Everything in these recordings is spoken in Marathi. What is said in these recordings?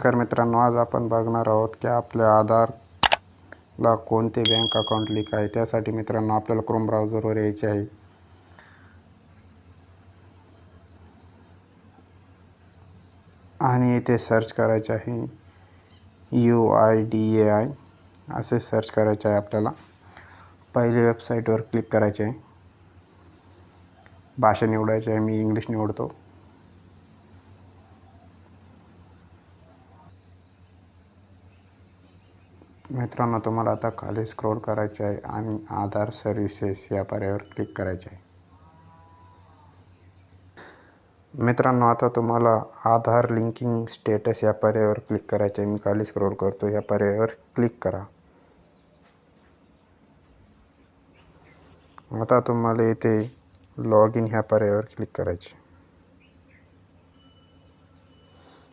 नमस्कार मित्रांनो आज आपण बघणार आहोत की आपल्या आधारला कोणते बँक अकाउंट लिंक आहे? त्यासाठी मित्रांनो आपल्याला क्रोम ब्राउझरवर यायचे आहे. आणि इथे सर्च करायचे आहे. U I D A I असे सर्च करायचे आहे आपल्याला. पहिले वेबसाईटवर क्लिक करायचे आहे. भाषा निवडायची आहे. मी इंग्लिश निवडतो. मित्रांनो तुम्हाला आता खाली स्क्रोल करायचे आहे आणि आधार सर्व्हिसेस या पर्यायावर क्लिक करायचे आहे. मित्रांनो आता तुम्हाला आधार लिंकिंग स्टेटस या पर्यायावर क्लिक करायचे आहे. मी खाली स्क्रोल करतो या पर्यायावर क्लिक करा. आता तुम्हाला इथे लॉग इन ह्या पर्यायावर क्लिक करायचे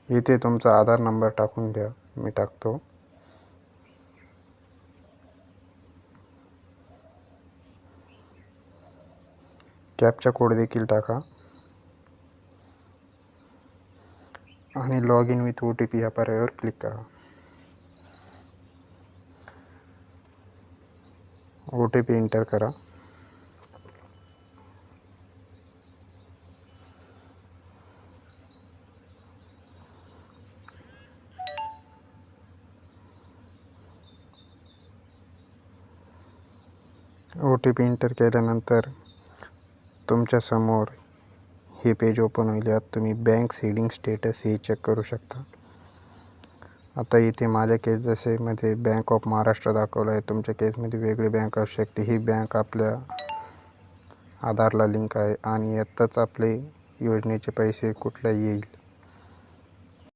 इथे तुमचा आधार नंबर टाकून द्या. मी टाकतो. कॅपचा कोड देखील टाका. आणि log in with O T P ह्या पर्यायावर क्लिक करा. ओ टी पी एंटर करा. ओ टी पी एंटर केल्यानंतर तुमच्यासमोर हे पेज ओपन होईल यात तुम्ही बँक सेडिंग स्टेटस हे चेक करू शकता. आता इथे माझ्या केस जसे मध्ये बँक ऑफ महाराष्ट्र दाखवलं आहे तुमच्या केसमध्ये वेगळी बँक असू शकते. ही बँक आपल्या आधारला लिंक आहे आणि यातच आपले योजनेचे पैसे कुठल्या येईल?